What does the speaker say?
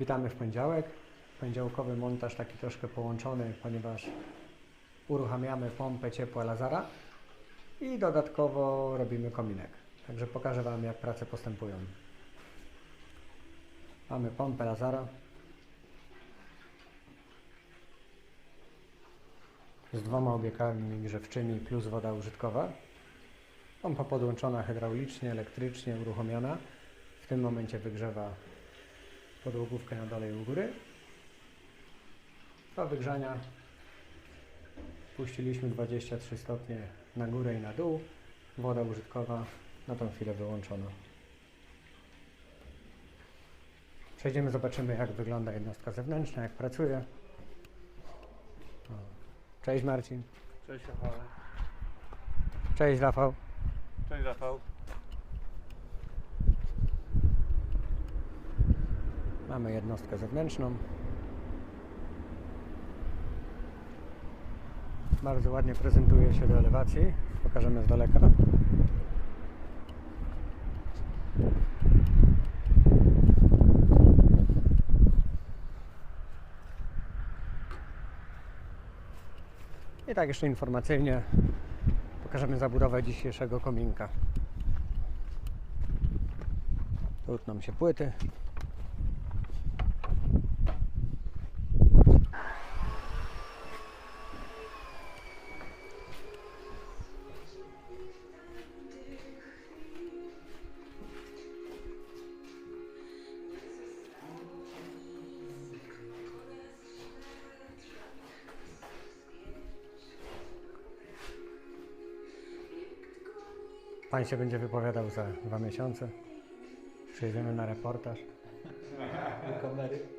Witamy w poniedziałek. Poniedziałkowy montaż taki troszkę połączony, ponieważ uruchamiamy pompę ciepła Lazara i dodatkowo robimy kominek. Także pokażę Wam jak prace postępują. Mamy pompę Lazara z dwoma obiekami grzewczymi plus woda użytkowa. Pompa podłączona hydraulicznie, elektrycznie, uruchomiona. W tym momencie wygrzewa podłogówkę na dole i u góry. Do wygrzania puściliśmy 23 stopnie na górę i na dół. Woda użytkowa na tą chwilę wyłączona. Przejdziemy, zobaczymy jak wygląda jednostka zewnętrzna, jak pracuje. Cześć Marcin. Cześć Rafał. Cześć Rafał. Cześć Rafał. Mamy jednostkę zewnętrzną. Bardzo ładnie prezentuje się do elewacji. Pokażemy z daleka. I tak jeszcze informacyjnie pokażemy zabudowę dzisiejszego kominka. Tu utną się płyty. Pan się będzie wypowiadał za dwa miesiące. Przyjedziemy na reportaż. Do.